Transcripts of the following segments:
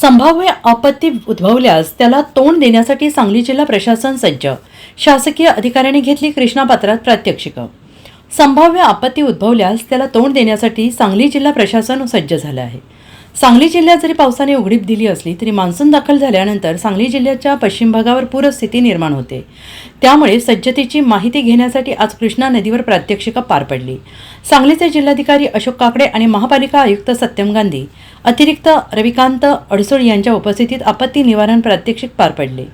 संभाव्य आपत्ती उद्भवल्यास त्याला तोंड देण्यासाठी सांगली जिल्हा प्रशासन सज्ज. शासकीय अधिकाऱ्यांनी घेतली कृष्णा पात्रात प्रात्यक्षिकं. संभाव्य आपत्ती उद्भवल्यास त्याला तोंड देण्यासाठी सांगली जिल्हा प्रशासन सज्ज झालं आहे. सांगली जिल्ह्यात जरी पावसाने उघडीप दिली असली तरी मान्सून दाखल झाल्यानंतर सांगली जिल्ह्याच्या पश्चिम भागावर पूरस्थिती निर्माण होते. त्यामुळे सज्जतेची माहिती घेण्यासाठी आज कृष्णा नदीवर प्रात्यक्षिकं पार पडली. सांगलीचे जिल्हाधिकारी अशोक काकडे आणि महापालिका आयुक्त सत्यम गांधी अतिरिक्त रविकांत अडसूळ यांच्या उपस्थितीत आपत्ती निवारण प्रात्यक्षिक पार पडले.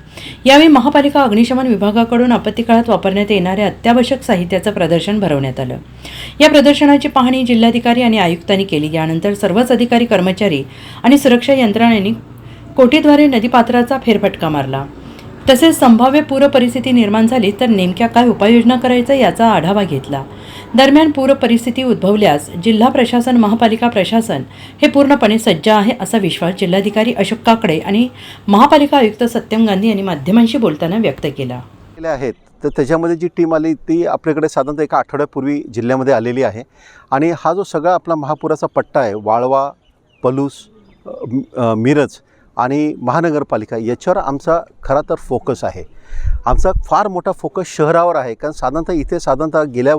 यावेळी महापालिका अग्निशमन विभागाकडून आपत्ती काळात वापरण्यात येणाऱ्या अत्यावश्यक साहित्याचं प्रदर्शन भरवण्यात आलं. या प्रदर्शनाची पाहणी जिल्हाधिकारी आणि आयुक्तांनी केली. यानंतर सर्वच अधिकारी कर्मचारी आणि सुरक्षा यंत्रणांनी कोटीद्वारे नदीपात्राचा फेरफटका मारला. तसेच संभाव्य पूरपरिस्थिती निर्माण झाली तर नेमक्या काय उपाययोजना करायचा याचा आढावा घेतला. दरम्यान पूरपरिस्थिती उद्भवल्यास जिल्हा प्रशासन महापालिका प्रशासन हे पूर्णपणे सज्ज आहे असा विश्वास जिल्हाधिकारी अशोक काकडे आणि महापालिका आयुक्त सत्यम गांधी यांनी माध्यमांशी बोलताना व्यक्त केला. आहेत. तर त्याच्यामध्ये जी टीम आली ती आपल्याकडे साधारणतः एका आठवड्यापूर्वी जिल्ह्यामध्ये आलेली आहे. आणि हा जो सगळा आपला महापुराचा पट्टा आहे वाळवा पलूस मिरज आणि महानगरपालिका याच्यावर आमचा खरा तर फोकस आहे. आमचा फार मोठा फोकस शहरावर आहे. कारण साधारणतः इथे साधारणतः गेल्या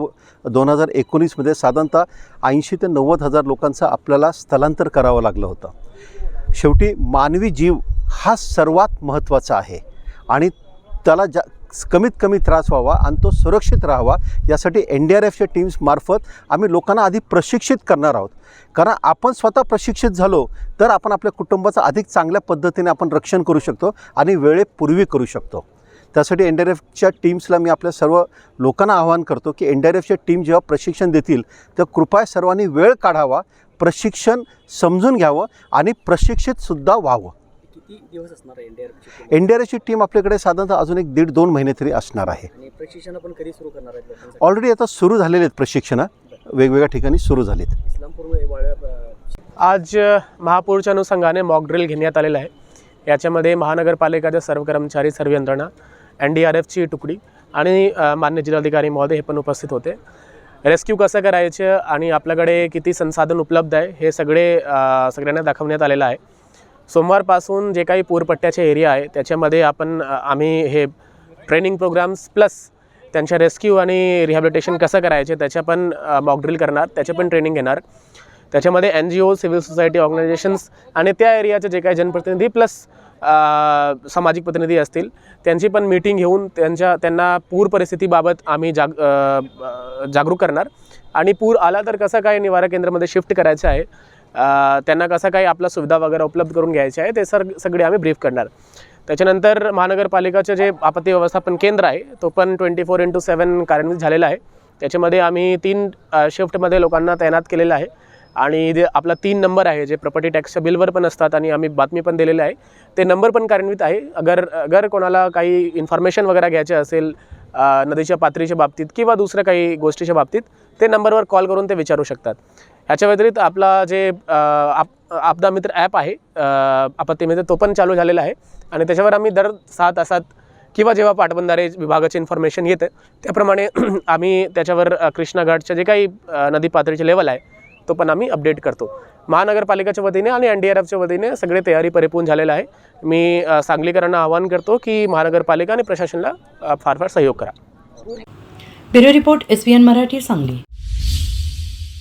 दोन हजार एकोणीसमध्ये साधारणतः ऐंशी ते नव्वद हजार लोकांचं आपल्याला स्थलांतर करावं लागलं होतं. शेवटी मानवी जीव हा सर्वात महत्त्वाचा आहे. आणि त्याला जा कमीत कमी त्रास व्हावा आणि तो सुरक्षित राहावा. यासाठी एन डी आर एफच्या टीम्समार्फत आम्ही लोकांना आधी प्रशिक्षित करणार आहोत. कारण आपण स्वतः प्रशिक्षित झालो तर आपण आपल्या कुटुंबाचं अधिक चांगल्या पद्धतीने आपण रक्षण करू शकतो आणि वेळेपूर्वी करू शकतो. त्यासाठी एन डी आर एफच्या टीम्सला मी आपल्या सर्व लोकांना आवाहन करतो की एन डी आर एफच्या टीम जेव्हा प्रशिक्षण देतील तर कृपया सर्वांनी वेळ काढावा प्रशिक्षण समजून घ्यावं आणि प्रशिक्षितसुद्धा व्हावं. किती दिवस असणार आहे एनडीआरएफची एन डी आर एफची टीम आपल्याकडे साधारणतः अजून एक दीड दोन महिने तरी असणार आहे. आणि प्रशिक्षण आपण कधी सुरू करणार आहेत ऑलरेडी आता सुरू झालेले आहेत प्रशिक्षणं. वेगवेगळ्या ठिकाणी सुरू झालीत. आज महापूरच्या अनुषंगाने मॉक ड्रिल घेण्यात आलेलं आहे. याच्यामध्ये महानगरपालिकाच्या सर्व कर्मचारी सर्व यंत्रणा एन डी आर एफची तुकडी आणि मान्य जिल्हाधिकारी महोदय हे पण उपस्थित होते. रेस्क्यू कसं करायचं आणि आपल्याकडे किती संसाधन उपलब्ध आहे हे सगळे सगळ्यांना दाखवण्यात आलेलं आहे. सोमवारपासून जे काही पूरपट्ट्याचे एरिया आहे त्याच्यामध्ये आपण आम्ही हे ट्रेनिंग प्रोग्राम्स प्लस त्यांच्या रेस्क्यू आणि रिहॅबिलिटेशन कसं करायचे त्याच्या पण मॉक ड्रिल करणार त्याचे पण ट्रेनिंग घेणार. त्याच्यामध्ये N G O civil society organisations आणि त्या एरियाचे जे काही जनप्रतिनिधी प्लस सामाजिक प्रतिनिधी असतील त्यांची पण मीटिंग घेऊन त्यांच्या त्यांना पूर परिस्थितीबाबत आम्ही जाग जागरूक करणार. आणि पूर आला तर कसं काय निवारा केंद्रामध्ये शिफ्ट करायचं आहे त्यांना कसं काही आपला सुविधा वगैरे उपलब्ध करून घ्यायची आहे ते सर सगळे आम्ही ब्रीफ करणार. त्याच्यानंतर महानगरपालिकाचं जे आपत्ती व्यवस्थापन केंद्र आहे तो पण ट्वेंटी फोर इंटू सेवन कार्यान्वित झालेला आहे. त्याच्यामध्ये आम्ही तीन शिफ्टमध्ये लोकांना तैनात केलेलं आहे. आणि जे आपला तीन नंबर आहे जे प्रॉपर्टी टॅक्सच्या बिलवर पण असतात आणि आम्ही बातमी पण दिलेली आहे. ते नंबर पण कार्यान्वित आहे. अगर अगर कोणाला काही इन्फॉर्मेशन वगैरे घ्यायचे असेल नदीच्या पातळीच्या बाबतीत किंवा दुसऱ्या काही गोष्टीच्या बाबतीत ते नंबरवर कॉल करून ते विचारू शकतात. ह्याच्या व्यतिरिक्त आपला जे आप आपदा मित्र ॲप आहे आपत्ती मित्र तो पण चालू झालेला आहे. आणि त्याच्यावर आम्ही दर सहा तासात किंवा जेव्हा पाटबंधारे विभागाचे इन्फॉर्मेशन येते त्याप्रमाणे आम्ही त्याच्यावर अ, कृष्णा जे काही नदी पातळीचे लेवल आहे तो पण आम्ही अपडेट करतो. महानगरपालिकेच्या वतीने आणि एन डी आर एफच्या वतीने सगळे तयारी परिपूर्ण झालेलं आहे. मी सांगलीकरांना आवाहन करतो की महानगरपालिका आणि प्रशासनाला फार फार सहयोग करा. Bureau report S N Marathi Sangli.